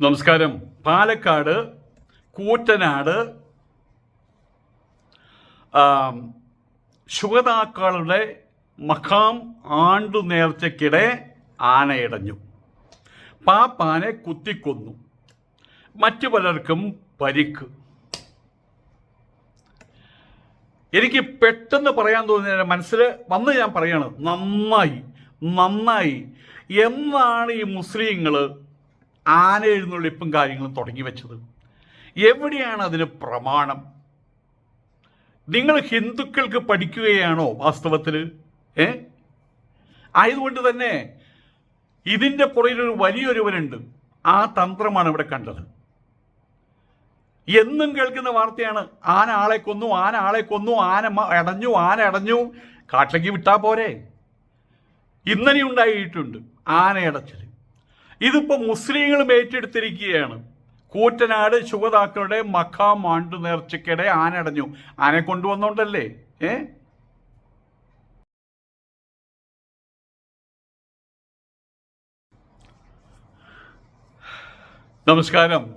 നമസ്കാരം. പാലക്കാട് കൂറ്റനാട് ശുഗതാക്കളുടെ മഖാം ആണ്ടു നേർച്ചയ്ക്കിടെ ആനയടഞ്ഞു. പാപ്പാനെ കുത്തിക്കൊന്നു. മറ്റു പലർക്കും പരിക്ക്. എനിക്ക് പെട്ടെന്ന് പറയാൻ തോന്നിയ മനസ്സിൽ വന്ന് ഞാൻ പറയാണ് നന്നായി നന്നായി. എന്നാണ് ഈ മുസ്ലിങ്ങൾ ആന എഴുന്നള്ളിപ്പും കാര്യങ്ങളും തുടങ്ങി വെച്ചത്. എവിടെയാണ് അതിന് പ്രമാണം? നിങ്ങൾ ഹിന്ദുക്കൾക്ക് പഠിക്കുകയാണോ വാസ്തവത്തിൽ ഏ? ആയതുകൊണ്ട് തന്നെ ഇതിന്റെ പുറകിലൊരു വലിയൊരുവനുണ്ട്. ആ തന്ത്രമാണ് ഇവിടെ കണ്ടത്. എന്നും കേൾക്കുന്ന വാർത്തയാണ് ആന ആളെ കൊന്നു ആന ആളെ കൊന്നു ആന അടഞ്ഞു ആന അടഞ്ഞു കാട്ടിലേക്ക് വിട്ടാ പോരെ. ഇന്നലെ ഉണ്ടായിട്ടുണ്ട് ആനയടച്ചൽ ഇതിപ്പോ മുസ്ലിങ്ങളും ഏറ്റെടുത്തിരിക്കുകയാണ്. കൂറ്റനാട് ശുഭതാക്കളുടെ മഖാം ആണ്ടു നേർച്ചയ്ക്കിടെ ആന അടഞ്ഞു ആനെ കൊണ്ടുവന്നോണ്ടല്ലേ? ഏ? നമസ്കാരം.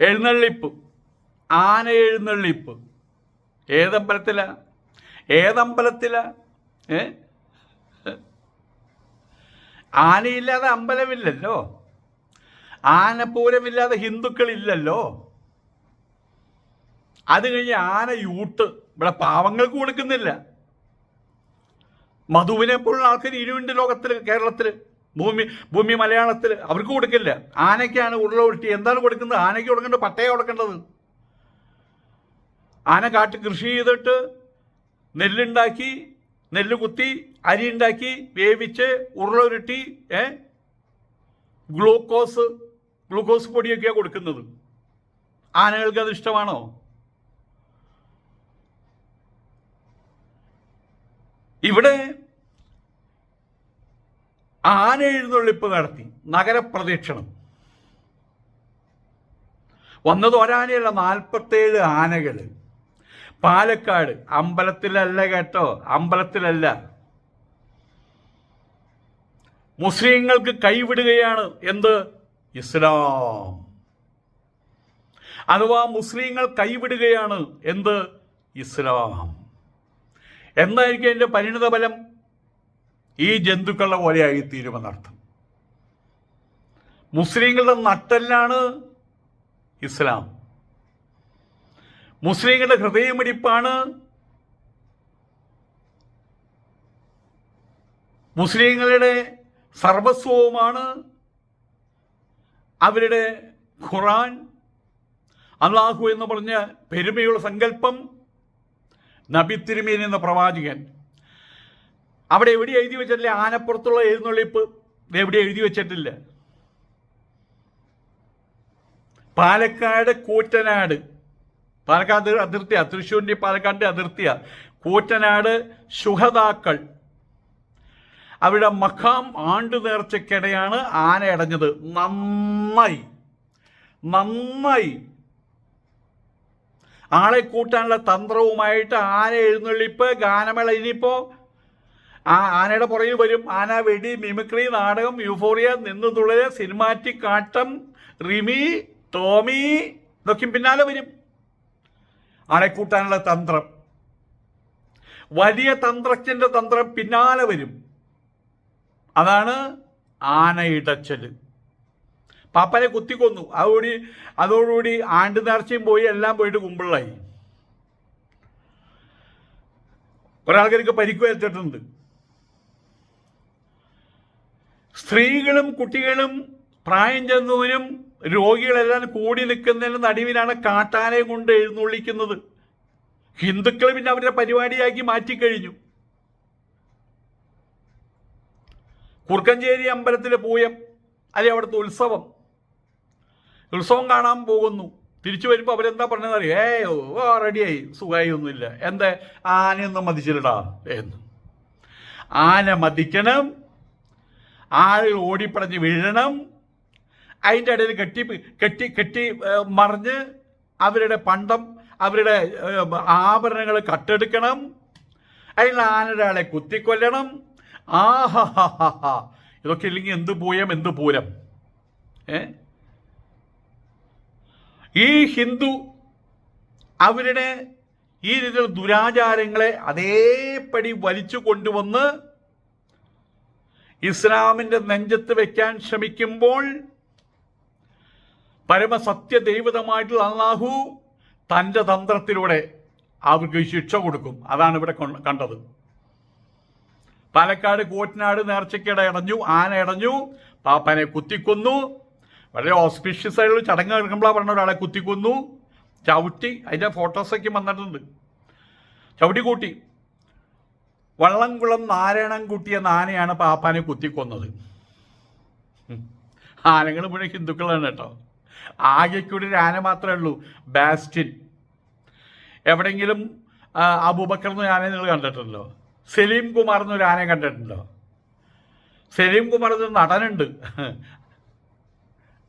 എഴുന്നള്ളിപ്പ്. ആന എഴുന്നള്ളിപ്പ്. ഏതമ്പലത്തില? ഏതമ്പലത്തില? ഏ? ആനയില്ലാതെ അമ്പലമില്ലല്ലോ. ആനപൂരമില്ലാതെ ഹിന്ദുക്കളില്ലല്ലോ. അത് കഴിഞ്ഞ് ആന യൂട്ട്. ഇവിടെ പാവങ്ങൾക്ക് കൊടുക്കുന്നില്ല. മധുവിനെ പോലുള്ള ആൾക്കാർ ഇരുവിന്റെ ലോകത്തിൽ കേരളത്തിൽ ഭൂമി ഭൂമി മലയാളത്തിൽ അവർക്ക് കൊടുക്കില്ല. ആനയ്ക്കാണ് ഉരുള ഉരുട്ടി. എന്താണ് കൊടുക്കുന്നത്? ആനയ്ക്ക് കൊടുക്കേണ്ടത് പട്ടയ കൊടുക്കേണ്ടത്? ആന കാട്ട് കൃഷി ചെയ്തിട്ട് നെല്ലുണ്ടാക്കി നെല്ല് കുത്തി അരി ഉണ്ടാക്കി വേവിച്ച് ഉരുളുരുട്ടി ഏ? ഗ്ലൂക്കോസ് ഗ്ലൂക്കോസ് പൊടിയൊക്കെയാണ് കൊടുക്കുന്നത്. ആനകൾക്ക് അത് ഇഷ്ടമാണോ? ഇവിടെ ആന എഴുന്നള്ളിപ്പ് നടത്തി നഗരപ്രദക്ഷിണം. വന്നത് ഒരാനയല്ല നാൽപ്പത്തേഴ് ആനകൾ പാലക്കാട്. അമ്പലത്തിലല്ല കേട്ടോ. അമ്പലത്തിലല്ല. മുസ്ലിങ്ങൾക്ക് കൈവിടുകയാണ് എന്ത്? ഇസ്ലാം. അഥവാ മുസ്ലിങ്ങൾ കൈവിടുകയാണ് എന്ത്? ഇസ്ലാം. എന്തായിരിക്കും എന്റെ പരിണിത ഫലം? ഈ ജന്തുക്കളുടെ പോലെയായി തീരുമെന്നർത്ഥം മുസ്ലിങ്ങളുടെ നട്ടെല്ലാണ് ഇസ്ലാം. മുസ്ലിങ്ങളുടെ ഹൃദയമിടിപ്പാണ്. മുസ്ലിങ്ങളുടെ സർവസ്വവുമാണ്. അവരുടെ ഖുറാൻ അള്ളാഹു എന്ന് പറഞ്ഞ പെരുമയുള്ള സങ്കല്പം നബി തിരുമേനി എന്ന പ്രവാചകൻ. അവിടെ എവിടെ എഴുതി വെച്ചിട്ടില്ല? ആനപ്പുറത്തുള്ള എഴുന്നള്ളിപ്പ് എവിടെ എഴുതി വെച്ചിട്ടില്ല? പാലക്കാട് കൂറ്റനാട് പാലക്കാട് അതിർത്തിയാ തൃശ്ശൂരിന്റെ പാലക്കാടിന്റെ അതിർത്തിയാ. കൂറ്റനാട് ശുഹതാക്കൾ അവിടെ മഖാം ആണ്ടു നേർച്ചയ്ക്കിടെയാണ് ആന അടഞ്ഞത്. നന്നായി. നന്നായി. ആളെ കൂട്ടാനുള്ള തന്ത്രവുമായിട്ട് ആന എഴുന്നള്ളിപ്പ് ഗാനമേള ഇനിയിപ്പോ ആ ആനയുടെ പുറകിൽ വരും. ആന വെടി മിമിക്രി നാടകം യൂഫോറിയ നിന്ന് തുളര് സിനിമാറ്റിക് ആട്ടം റിമി ടോമി ഇതൊക്കെ പിന്നാലെ വരും. ആളെ കൂട്ടാനുള്ള തന്ത്രം. വലിയ തന്ത്രജ്ഞന്റെ തന്ത്രം പിന്നാലെ വരും. അതാണ് ആനയിടച്ചൽ. പാപ്പനെ കുത്തിക്കൊന്നു. അതോടി അതോടുകൂടി ആണ്ട് നേർച്ചയും പോയി എല്ലാം പോയിട്ട് കുമ്പിളായി ഒരാൾക്കാർക്ക് പരിക്കുവേറ്റിട്ടുണ്ട് സ്ത്രീകളും കുട്ടികളും പ്രായം ചെന്നവരും രോഗികളെല്ലാം കൂടി നിൽക്കുന്നതിന് നടുവിലാണ് കാട്ടാനെ കൊണ്ട് എഴുന്നള്ളിക്കുന്നത്. ഹിന്ദുക്കൾ പിന്നെ അവരുടെ പരിപാടിയാക്കി മാറ്റിക്കഴിഞ്ഞു. കുറുക്കഞ്ചേരി അമ്പലത്തിലെ പൂയം അല്ലെ അവിടുത്തെ ഉത്സവം. ഉത്സവം കാണാൻ പോകുന്നു. തിരിച്ചു വരുമ്പോൾ അവരെന്താ പറഞ്ഞതെന്ന് അറിയാം? ഏ ഓ റെഡിയായി. സുഖമായി ഒന്നുമില്ല എന്താ? ആനയൊന്നും മതിച്ചില്ലടാ എന്ന്. ആന മതിക്കണം. ആളുകൾ ഓടിപ്പടഞ്ഞ് വീഴണം. അതിന്റെ ഇടയിൽ കെട്ടി കെട്ടി കെട്ടി മറിഞ്ഞ് അവരുടെ പണ്ടം അവരുടെ ആഭരണങ്ങൾ കട്ടെടുക്കണം. അതിൽ ആനൊരാളെ കുത്തിക്കൊല്ലണം. ആഹാ ഇതൊക്കെ ഇല്ലെങ്കിൽ എന്ത് പൂയം എന്ത് പൂരം? ഏ? ഈ ഹിന്ദു അവരുടെ ഈ രീതിയിലുള്ള ദുരാചാരങ്ങളെ അതേപടി വലിച്ചു കൊണ്ടുവന്ന് ഇസ്ലാമിന്റെ നെഞ്ചത്ത് വെക്കാൻ ശ്രമിക്കുമ്പോൾ പരമസത്യ ദൈവതമായിട്ടുള്ള അള്ളാഹു തന്റെ തന്ത്രത്തിലൂടെ അവർക്ക് ശിക്ഷ കൊടുക്കും. അതാണ് ഇവിടെ കണ്ടത്. പാലക്കാട് കൂറ്റനാട് നേർച്ചയ്ക്കിടെ ഇടഞ്ഞു ആന ഇടഞ്ഞു പാപ്പനെ കുത്തിക്കൊന്നു. വളരെ ഓസ്പീഷ്യസ് ആയിട്ടുള്ള ചടങ്ങ് നടക്കുമ്പോഴാണ് പറഞ്ഞ ഒരാളെ കുത്തിക്കൊന്നു. ചവിട്ടി അതിന്റെ ഫോട്ടോസൊക്കെ വന്നിട്ടുണ്ട്. ചവിട്ടി കൂട്ടി. വള്ളംകുളം നാരായണൻകുട്ടി എന്ന ആനയാണ് പാപ്പാനെ കുത്തിക്കൊന്നത്. ആനകൾ മുഴുവൻ ഹിന്ദുക്കളാണ് കേട്ടോ. ആകെക്കൂടി ഒരു ആന മാത്രമേ ഉള്ളൂ. ബാസ്റ്റിൻ. എവിടെയെങ്കിലും അബൂബക്കർ എന്ന ആനയെ നിങ്ങൾ കണ്ടിട്ടുണ്ടോ? സലീം കുമാർ എന്നൊരു ആനയെ കണ്ടിട്ടുണ്ടോ? സലീം കുമാർ എന്നൊരു നടനുണ്ട്.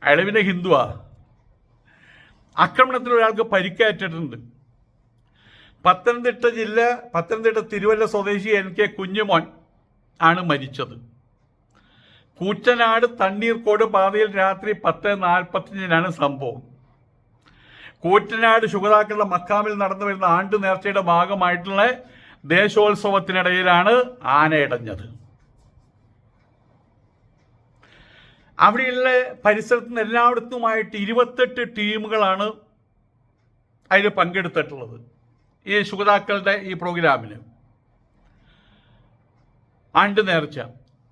അയാൾ ഹിന്ദുവാ. ആക്രമണത്തിൽ ഒരാൾക്ക് പരിക്കേറ്റിട്ടുണ്ട്. പത്തനംതിട്ട ജില്ല പത്തനംതിട്ട തിരുവല്ല സ്വദേശി എൻ കെ കുഞ്ഞുമോൻ ആണ് മരിച്ചത്. കൂറ്റനാട് തണ്ണീർക്കോട് പാതയിൽ രാത്രി പത്ത് നാൽപ്പത്തിയഞ്ചിനാണ് സംഭവം. കൂറ്റനാട് ശുഗതാക്കളുടെ മക്കാമിൽ നടന്നു വരുന്ന ആണ്ട് നേർച്ചയുടെ ഭാഗമായിട്ടുള്ള ദേശോത്സവത്തിനിടയിലാണ് ആനയടഞ്ഞത് അവിടെയുള്ള പരിസരത്ത് നിന്ന് എല്ലായിടത്തുമായിട്ട് ഇരുപത്തെട്ട് ടീമുകളാണ് അതിൽ പങ്കെടുത്തിട്ടുള്ളത്. ഈ ശുഗതാക്കളുടെ ഈ പ്രോഗ്രാമിന് ആണ്ട് നേർച്ച.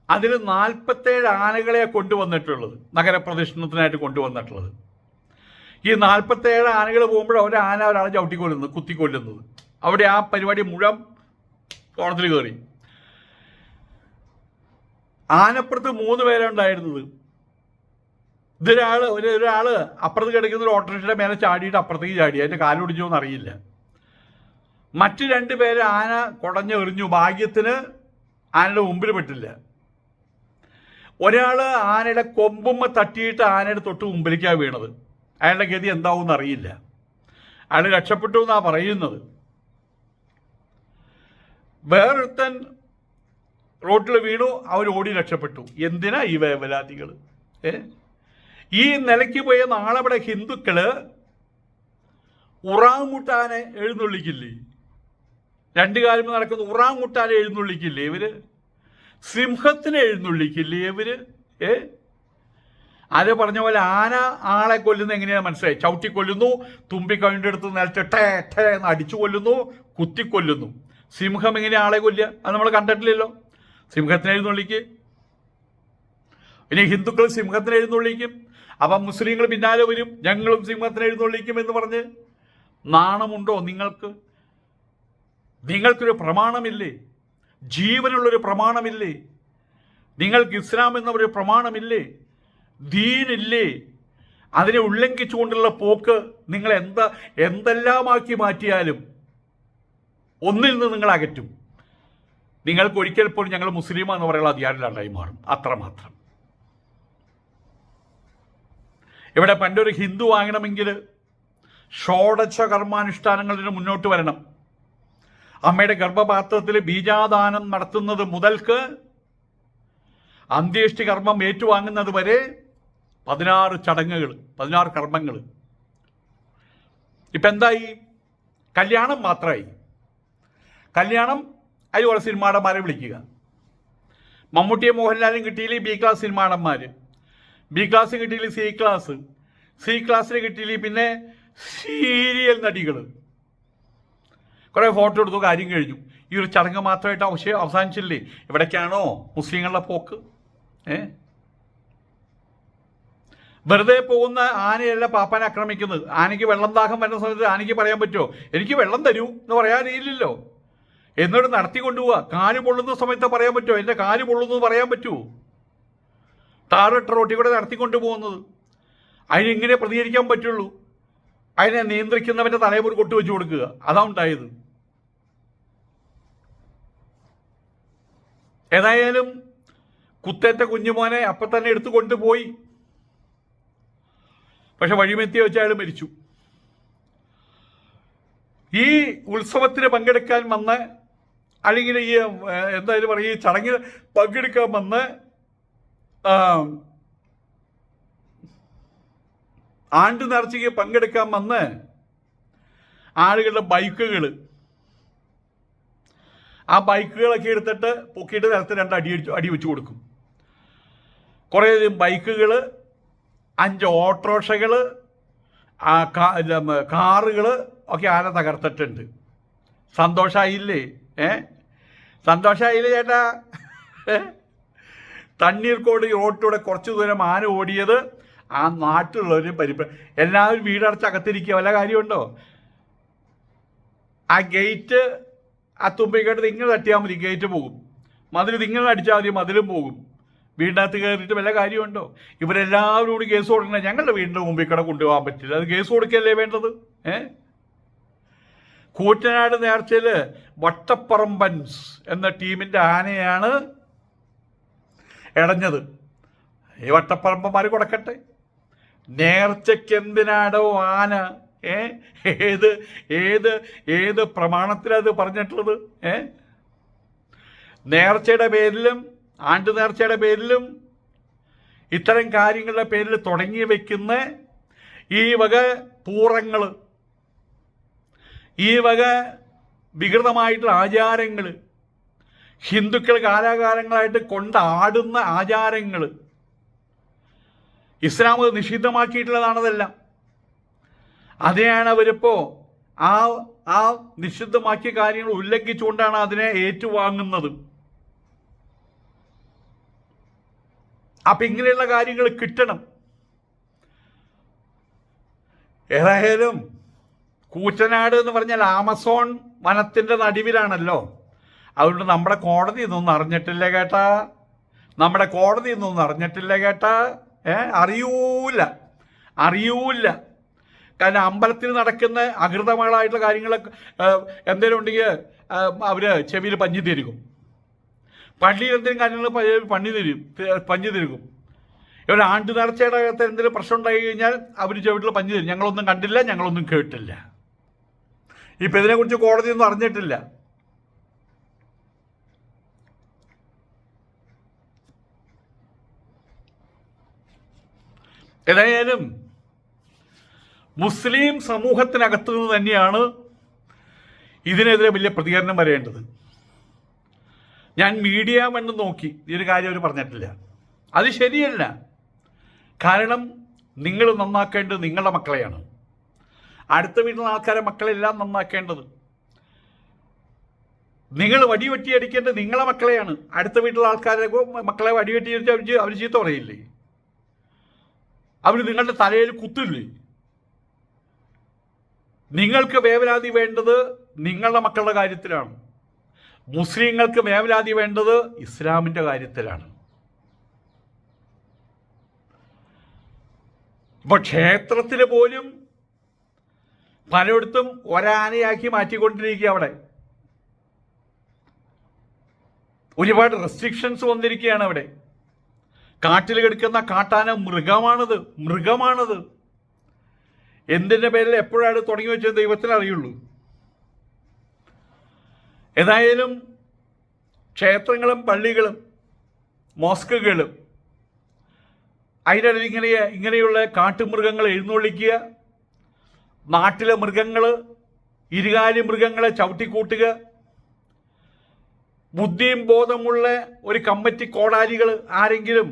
അതിൽ നാൽപ്പത്തേഴ് ആനകളെ കൊണ്ടുവന്നിട്ടുള്ളത് നഗരപ്രദക്ഷിണത്തിനായിട്ട് കൊണ്ടുവന്നിട്ടുള്ളത്. ഈ നാൽപ്പത്തേഴ് ആനകൾ പോകുമ്പോൾ ഒരു ആന ഒരാളെ ചവിട്ടിക്കൊല്ലുന്നത് കുത്തിക്കൊല്ലുന്നത്. അവിടെ ആ പരിപാടി മുഴുവൻ കോണത്തിൽ കയറി. ആനപ്പുറത്ത് മൂന്ന് പേരുണ്ടായിരുന്നത് ഇതൊരാൾ ഒരു ഒരാൾ അപ്പുറത്ത് കിടക്കുന്ന ഒരു ഓട്ടോറിക്ഷയുടെ മേലെ ചാടിയിട്ട് അപ്പുറത്തേക്ക് ചാടി. അതിന്റെ അതിന്റെ കാലൊടിച്ചോ എന്നറിയില്ല. മറ്റു രണ്ട് പേര് ആന കുടഞ്ഞെറിഞ്ഞു. ഭാഗ്യത്തിന് ആനയുടെ മുമ്പിൽ പെട്ടില്ല. ഒരാൾ ആനയുടെ കൊമ്പുമ്മ തട്ടിയിട്ട് ആനയുടെ തൊട്ട് മുമ്പിലേക്കാണ് വീണത്. അയാളുടെ ഗതി എന്താവും അറിയില്ല. അയാൾ രക്ഷപ്പെട്ടു എന്നാണ് പറയുന്നത്. വേറൊരുത്തൻ റോട്ടിൽ വീണു അവർ ഓടി രക്ഷപ്പെട്ടു. എന്തിനാ ഈ വേവലാതികൾ ഏ? ഈ നിലയ്ക്ക് പോയ നാളെവിടെ ഹിന്ദുക്കൾ ഉറാമുട്ടാനെ എഴുന്നള്ളിക്കില്ലേ? രണ്ടു കാലം നടക്കുന്ന ഉറാമുട്ടാനെ എഴുന്നള്ളിക്കില്ലേ ഇവർ? സിംഹത്തിനെ എഴുന്നള്ളിക്കില്ലേ ഇവർ? ഏ? അത് പറഞ്ഞ പോലെ ആന ആളെ കൊല്ലുന്ന എങ്ങനെയാണ് മനസ്സിലായി? ചവിട്ടി കൊല്ലുന്നു തുമ്പി കവിണ്ടെടുത്ത് നിലത്ത് ടേ ടേ എന്ന് അടിച്ചു കൊല്ലുന്നു കുത്തിക്കൊല്ലുന്നു. സിംഹം എങ്ങനെ ആളെ കൊല്ലുക? അത് നമ്മൾ കണ്ടിട്ടില്ലല്ലോ. സിംഹത്തിനെ എഴുന്നള്ളിക്ക്. ഇനി ഹിന്ദുക്കൾ സിംഹത്തിനെ എഴുന്നള്ളിക്കും. അപ്പം മുസ്ലിങ്ങൾ പിന്നാലെ വരും. ഞങ്ങളും സിംഹത്തിനെ എഴുന്നള്ളിക്കും എന്ന് പറഞ്ഞ് നാണമുണ്ടോ നിങ്ങൾക്ക്? നിങ്ങൾക്കൊരു പ്രമാണമില്ലേ? ജീവനുള്ളൊരു പ്രമാണമില്ലേ? നിങ്ങൾക്ക് ഇസ്ലാം എന്ന ഒരു പ്രമാണമില്ലേ? ദീനില്ലേ? അതിനെ ഉല്ലംഘിച്ചുകൊണ്ടുള്ള പോക്ക് നിങ്ങൾ എന്താ എന്തെല്ലാമാക്കി മാറ്റിയാലും ഒന്നിൽ നിന്ന് നിങ്ങൾ അകറ്റും. നിങ്ങൾക്ക് ഒരിക്കൽ പോലും ഞങ്ങൾ മുസ്ലിം എന്ന് പറയുന്ന അധികാരമില്ലാണ്ടായി മാറും. അത്രമാത്രം ഇവിടെ പണ്ടൊരു ഹിന്ദു വാങ്ങണമെങ്കിൽ ഷോഡശ കർമാനുഷ്ഠാനങ്ങളിൽ മുന്നോട്ട് വരണം. അമ്മയുടെ ഗർഭപാത്രത്തിൽ ബീജാദാനം നടത്തുന്നത് മുതൽക്ക് അന്ത്യേഷ്ടി കർമ്മം ഏറ്റുവാങ്ങുന്നത് വരെ പതിനാറ് ചടങ്ങുകൾ പതിനാറ് കർമ്മങ്ങൾ. ഇപ്പം എന്തായി? കല്യാണം മാത്രമായി കല്യാണം അതിലുള്ള സിനിമാടന്മാരെ വിളിക്കുക. മമ്മൂട്ടിയെ മോഹൻലാലും കിട്ടിയില്ല ബി ക്ലാസ് സിനിമാടന്മാർ ബി ക്ലാസ് കിട്ടിയില്ല സി ക്ലാസ്? സി ക്ലാസ്സിന് കിട്ടിയില്ല പിന്നെ സീരിയൽ നടികൾ കുറേ ഫോട്ടോ എടുത്തു കാര്യം കഴിഞ്ഞു. ഈ ഒരു ചടങ്ങ് മാത്രമായിട്ട് അവശ അവസാനിച്ചില്ലേ? ഇവിടേക്കാണോ മുസ്ലിങ്ങളുടെ പോക്ക്? ഏ? വെറുതെ പോകുന്ന ആനയല്ല പാപ്പാനെ ആക്രമിക്കുന്നത്. ആനയ്ക്ക് വെള്ളം ദാഹം വരുന്ന സമയത്ത് ആനയ്ക്ക് പറയാൻ പറ്റുമോ? എനിക്ക് വെള്ളം തരൂ എന്ന് പറയാനില്ലല്ലോ എന്നിട്ട് നടത്തി കൊണ്ടുപോവുക കാൽ പൊള്ളുന്ന സമയത്ത് പറയാൻ പറ്റുമോ? എന്റെ കാൽ പൊള്ളുന്നു പറയാൻ പറ്റുമോ? ടാറിട്ട റോട്ടി കൂടെ നടത്തി പോകുന്നത് അതിനെങ്ങനെ പ്രതികരിക്കാൻ പറ്റുള്ളൂ? അതിനെ നിയന്ത്രിക്കുന്നവന്റെ തലയിൽ ഒരു കൊട്ട് വെച്ച് കൊടുക്കുക. അതാ ഉണ്ടായത്. ഏതായാലും കുത്തേറ്റ കുഞ്ഞുമോനെ അപ്പം തന്നെ എടുത്തു കൊണ്ടുപോയി. പക്ഷെ വഴിമെത്തിയ വെച്ച് അയാൾ മരിച്ചു. ഈ ഉത്സവത്തിന് പങ്കെടുക്കാൻ വന്ന് അല്ലെങ്കിൽ ഈ എന്തായാലും പറയുക ഈ ചടങ്ങിൽ പങ്കെടുക്കാൻ വന്ന് ആണ്ട് നേർച്ചയ്ക്ക് പങ്കെടുക്കാൻ വന്ന് ആളുകളുടെ ബൈക്കുകൾ ആ ബൈക്കുകളൊക്കെ എടുത്തിട്ട് പൊക്കിയിട്ട് നിലത്ത് രണ്ട് അടി അടിച്ചു അടി വെച്ച് കൊടുക്കും. കുറേ ബൈക്കുകൾ അഞ്ച് ഓട്ടോറിക്ഷകൾ കാറുകൾ ഒക്കെ ആന തകർത്തിട്ടുണ്ട്. സന്തോഷമായില്ലേ ഏ? സന്തോഷമായില്ലേ ചേട്ടാ? തണ്ണീർക്കോട് റോട്ടിലൂടെ കുറച്ച് ദൂരം ആന ഓടിയത് ആ നാട്ടിലുള്ളവർ പരിപ്ര എല്ലാവരും വീടടച്ച് അകത്തിരിക്കുക. വല്ല കാര്യമുണ്ടോ? ആ ഗേറ്റ് ആ തുമ്പിക്കേട്ട് നിങ്ങൾ തട്ടിയാൽ മതി ഗേറ്റ് പോകും. മതിൽ നിങ്ങൾ അടിച്ചാൽ മതി മതിലും പോകും. വീടിനകത്ത് കയറിയിട്ട് വല്ല കാര്യമുണ്ടോ? ഇവരെല്ലാവരും കൂടി കേസ് കൊടുക്കണേ ഞങ്ങളുടെ വീടിന്റെ മുമ്പിൽ കൂടെ കൊണ്ടുപോകാൻ പറ്റില്ല. അത് കേസ് കൊടുക്കല്ലേ വേണ്ടത്? ഏ? കൂറ്റനാട് നേർച്ചയിൽ വട്ടപ്പറമ്പൻസ് എന്ന ടീമിന്റെ ആനയാണ് ഇടഞ്ഞത് ഈ വട്ടപ്പറമ്പന്മാർ കൊടുക്കട്ടെ. നേർച്ചയ്ക്ക് എന്തിനാടോ ആന ഏ? ഏത് ഏത് ഏത് പ്രമാണത്തിലത് പറഞ്ഞിട്ടുള്ളത്? ഏ? നേർച്ചയുടെ പേരിലും ആണ്ട് നേർച്ചയുടെ പേരിലും ഇത്തരം കാര്യങ്ങളുടെ പേരിൽ തുടങ്ങി വെക്കുന്ന ഈ വക പൂറങ്ങൾ ഈ വക വികൃതമായിട്ടുള്ള ആചാരങ്ങൾ ഹിന്ദുക്കൾ കാലാകാലങ്ങളായിട്ട് കൊണ്ടാടുന്ന ആചാരങ്ങൾ ഇസ്ലാം നിഷിദ്ധമാക്കിയിട്ടുള്ളതാണതെല്ലാം. അതിനെയാണ് അവരിപ്പോ ആ ആ നിഷിദ്ധമാക്കിയ കാര്യങ്ങൾ ഉല്ലംഘിച്ചുകൊണ്ടാണ് അതിനെ ഏറ്റുവാങ്ങുന്നത്. അപ്പൊ ഇങ്ങനെയുള്ള കാര്യങ്ങൾ കിട്ടണം. ഏതായാലും കൂറ്റനാട് എന്ന് പറഞ്ഞാൽ ആമസോൺ വനത്തിന്റെ നടുവിലാണല്ലോ. അതുകൊണ്ട് നമ്മുടെ കോടതി ഇതൊന്നും അറിഞ്ഞിട്ടില്ലേ കേട്ടാ. നമ്മുടെ കോടതി ഇതൊന്നും അറിഞ്ഞിട്ടില്ലേ കേട്ടാ. ഏ? അറിയൂല. അറിയൂല. കാരണം അമ്പലത്തിൽ നടക്കുന്ന അകൃതമായിട്ടുള്ള കാര്യങ്ങളൊക്കെ എന്തെങ്കിലും ഉണ്ടെങ്കിൽ അവർ ചെവിയിൽ പഞ്ഞി തിരുകും. പള്ളിയിൽ എന്തെങ്കിലും കാര്യങ്ങൾ പണി തരും പഞ്ഞി തിരുകും. ഇവർ ആണ്ട് നേർച്ചയുടെ അകത്ത് എന്തെങ്കിലും പ്രശ്നം ഉണ്ടായി കഴിഞ്ഞാൽ അവർ ചെവിട്ടിൽ പഞ്ഞു തരും. ഞങ്ങളൊന്നും കണ്ടില്ല ഞങ്ങളൊന്നും കേട്ടില്ല. ഇപ്പം ഇതിനെക്കുറിച്ച് കോടതിയൊന്നും അറിഞ്ഞിട്ടില്ല. ഏതായാലും മുസ്ലിം സമൂഹത്തിനകത്തു നിന്ന് തന്നെയാണ് ഇതിനെതിരെ വലിയ പ്രതികരണം വരേണ്ടത്. ഞാൻ മീഡിയ വന്ന് നോക്കി ഈ ഒരു കാര്യം അവർ പറഞ്ഞിട്ടില്ല. അത് ശരിയല്ല. കാരണം നിങ്ങൾ നന്നാക്കേണ്ടത് നിങ്ങളുടെ മക്കളെയാണ്. അടുത്ത വീട്ടിലെ ആൾക്കാരെ മക്കളെല്ലാം നന്നാക്കേണ്ടത്. നിങ്ങൾ വടിവെട്ടി അടിക്കേണ്ടത് നിങ്ങളെ മക്കളെയാണ്. അടുത്ത വീട്ടിലെ ആൾക്കാരെ മക്കളെ വടിവെട്ടി അടിച്ച് അവർ അവർ ചീത്ത പറയില്ലേ? അവർ നിങ്ങളുടെ തലയിൽ കുത്തില്ലേ? നിങ്ങൾക്ക് വേവലാതി വേണ്ടത് നിങ്ങളുടെ മക്കളുടെ കാര്യത്തിലാണ്. മുസ്ലിങ്ങൾക്ക് വേവലാതി വേണ്ടത് ഇസ്ലാമിന്റെ കാര്യത്തിലാണ്. ഇപ്പൊ ക്ഷേത്രത്തിൽ പോലും പലയിടത്തും ഒരാനയാക്കി മാറ്റിക്കൊണ്ടിരിക്കുക അവിടെ. ഒരുപാട് റെസ്ട്രിക്ഷൻസ് വന്നിരിക്കുകയാണ് അവിടെ. കാട്ടിൽ കിടക്കുന്ന കാട്ടാന മൃഗമാണത് മൃഗമാണത്. എന്തിന്റെ പേരിൽ എപ്പോഴാണ് തുടങ്ങി വെച്ചത് ദൈവത്തിന് അറിയുള്ളൂ. ഏതായാലും ക്ഷേത്രങ്ങളും പള്ളികളും മോസ്കുകളും അതിനിടയിൽ ഇങ്ങനെ ഇങ്ങനെയുള്ള കാട്ടുമൃഗങ്ങൾ എഴുന്നള്ളിക്കുക നാട്ടിലെ മൃഗങ്ങൾ ഇരുകാലി മൃഗങ്ങളെ ചവിട്ടിക്കൂട്ടുക ബുദ്ധിയും ബോധമുള്ള ഒരു കമ്മിറ്റി കോടാലികൾ ആരെങ്കിലും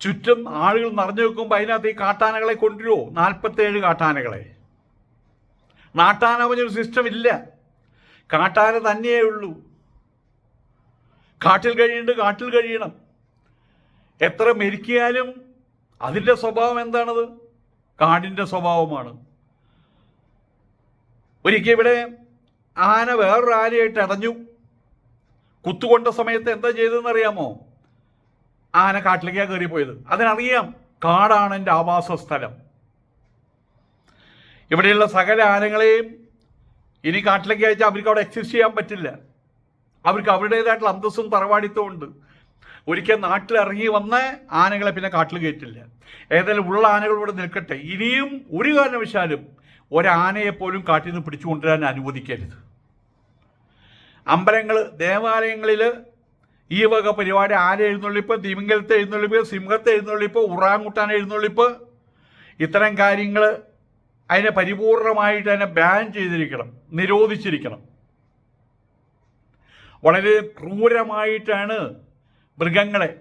ചുറ്റും ആളുകൾ നിറഞ്ഞു വെക്കുമ്പോൾ അതിനകത്ത് ഈ കാട്ടാനകളെ കൊണ്ടുവരുമോ നാൽപ്പത്തേഴ് കാട്ടാനകളെ. നാട്ടാന പറഞ്ഞൊരു സിസ്റ്റം ഇല്ല. കാട്ടാന തന്നെയേ ഉള്ളൂ. കാട്ടിൽ കഴിയുന്നുണ്ട് കാട്ടിൽ കഴിയണം. എത്ര മെരിക്കിയാലും അതിന്റെ സ്വഭാവം എന്താണത്? കാടിന്റെ സ്വഭാവമാണ്. ഒരിക്കൽ ഇവിടെ ആന വേറൊരു ആനയായിട്ട് അടഞ്ഞു. കുത്തുകൊണ്ട സമയത്ത് എന്താ ചെയ്തതെന്ന് അറിയാമോ ആന കാട്ടിലേക്കാണ് കയറിപ്പോയത് അതിനറിയാം കാടാണ് എന്റെ ആവാസ സ്ഥലം ഇവിടെയുള്ള സകല ആനകളെയും ഇനി കാട്ടിലേക്ക് അയച്ചാൽ അവർക്ക് അവിടെ എക്സിസ്റ്റ് ചെയ്യാൻ പറ്റില്ല. അവർക്ക് അവരുടേതായിട്ടുള്ള അന്തസ്സും തറവാടിത്തവും ഉണ്ട്. ഒരിക്കൽ നാട്ടിലിറങ്ങി വന്ന ആനകളെ പിന്നെ കാട്ടിൽ കയറ്റില്ല. ഏതായാലും ഉള്ള ആനകൾ ഇവിടെ നിൽക്കട്ടെ. ഇനിയും ഒരു കാരണവശാലും ഒരാനയെ പോലും കാട്ടിൽ നിന്ന് പിടിച്ചു കൊണ്ടുവരാൻ അനുവദിക്കരുത്. അമ്പലങ്ങൾ ദേവാലയങ്ങളിൽ ഈ വക പരിപാടി ആരെ എഴുന്നള്ളിപ്പ്? തിമിംഗലത്തെ എഴുന്നള്ളിപ്പ് സിംഹത്തെ എഴുന്നള്ളിപ്പ് ഉറാങ്കുട്ടാൻ എഴുന്നള്ളിപ്പ്? ഇത്തരം കാര്യങ്ങൾ അതിനെ പരിപൂർണമായിട്ട് അതിനെ ബാൻ ചെയ്തിരിക്കണം നിരോധിച്ചിരിക്കണം. വളരെ ക്രൂരമായിട്ടാണ് മൃഗങ്ങളെ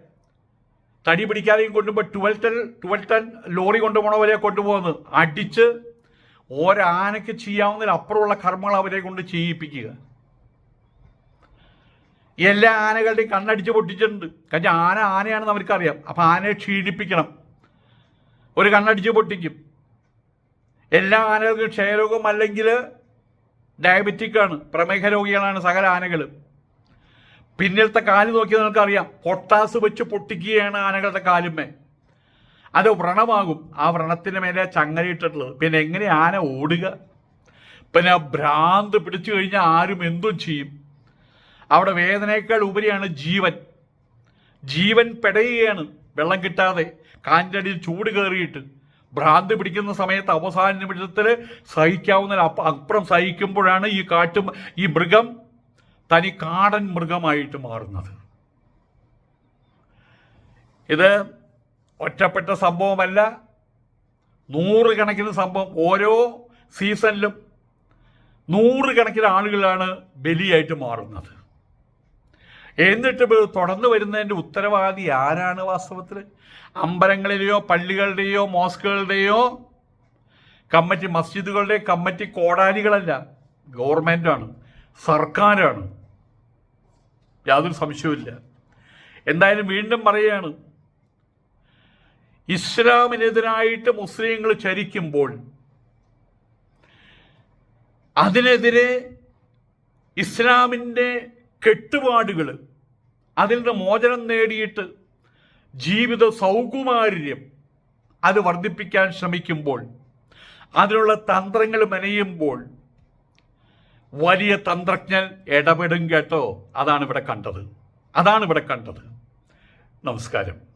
തടി പിടിക്കാതെയും കൊണ്ടുപോയി ട്വൽവ് ടൺ ടൺ ലോറി കൊണ്ടുപോകണവരെ കൊണ്ടുപോകുന്നത്. അടിച്ച് ഒരാനയ്ക്ക് ചെയ്യാവുന്നതിനപ്പുറമുള്ള കർമ്മങ്ങൾ അവരെ കൊണ്ട് ചെയ്യിപ്പിക്കുക. എല്ലാ ആനകളുടെയും കണ്ണടിച്ച് പൊട്ടിച്ചിട്ടുണ്ട്. കാരണം ആന ആനയാണെന്ന് അവർക്കറിയാം. അപ്പം ആനയെ ക്ഷീണിപ്പിക്കണം. ഒരു കണ്ണടിച്ച് പൊട്ടിക്കും. എല്ലാ ആനകൾക്കും ക്ഷയരോഗം അല്ലെങ്കിൽ ഡയബറ്റിക് ആണ് പ്രമേഹ രോഗികളാണ് സകല ആനകൾ. പിന്നിലത്തെ കാൽ നോക്കിയാൽ നിങ്ങൾക്കറിയാം. പൊട്ടാസ് വെച്ച് പൊട്ടിക്കുകയാണ് ആനകളുടെ കാലുമേ അത് വ്രണമാകും. ആ വ്രണത്തിന് മേലെ ചങ്ങലയിട്ടിട്ടുള്ളത് പിന്നെ എങ്ങനെ ആന ഓടുക? പിന്നെ ഭ്രാന്ത് പിടിച്ചു കഴിഞ്ഞാൽ ആരും എന്തും ചെയ്യും. അവിടെ വേദനയേക്കാൾ ഉപരിയാണ് ജീവൻ. ജീവൻ പെടയുകയാണ്. വെള്ളം കിട്ടാതെ കാലിന്റെ ചൂട് കയറിയിട്ട് ഭ്രാന്ത് പിടിക്കുന്ന സമയത്ത് അവസാന നിമിഷത്തിൽ സഹിക്കാവുന്ന അപ്പുറം സഹിക്കുമ്പോഴാണ് ഈ കാട്ടും ഈ മൃഗം തനി കാടൻ മൃഗമായിട്ട് മാറുന്നത്. ഇത് ഒറ്റപ്പെട്ട സംഭവമല്ല. നൂറുകണക്കിന് സംഭവം ഓരോ സീസണിലും നൂറുകണക്കിന് ആളുകളാണ് ബലിയായിട്ട് മാറുന്നത്. എന്നിട്ട് ഇത് തുടർന്ന് വരുന്നതിന്റെ ഉത്തരവാദി ആരാണ് വാസ്തവത്തിൽ അമ്പലങ്ങളിലെയോ പള്ളികളുടെയോ മോസ്കുകളുടെയോ കമ്മിറ്റി മസ്ജിദുകളുടെ കമ്മിറ്റി കോടാലികളല്ല ഗവൺമെന്റാണ് സർക്കാരാണ്. യാതൊരു സംശയവുമില്ല. എന്തായാലും വീണ്ടും പറയുകയാണ് ഇസ്ലാമിനെതിരായിട്ട് മുസ്ലിങ്ങൾ ചരിക്കുമ്പോൾ അതിനെതിരെ ഇസ്ലാമിന്റെ കെട്ടുപാടുകൾ അതിൽ നിന്ന് മോചനം നേടിയിട്ട് ജീവിത സൗകുമാര്യം അത് വർദ്ധിപ്പിക്കാൻ ശ്രമിക്കുമ്പോൾ അതിനുള്ള തന്ത്രങ്ങൾ മെനയുമ്പോൾ വലിയ തന്ത്രജ്ഞൻ ഇടപെടും കേട്ടോ. അതാണ് ഇവിടെ കണ്ടത്. അതാണ് ഇവിടെ കണ്ടത്. നമസ്കാരം.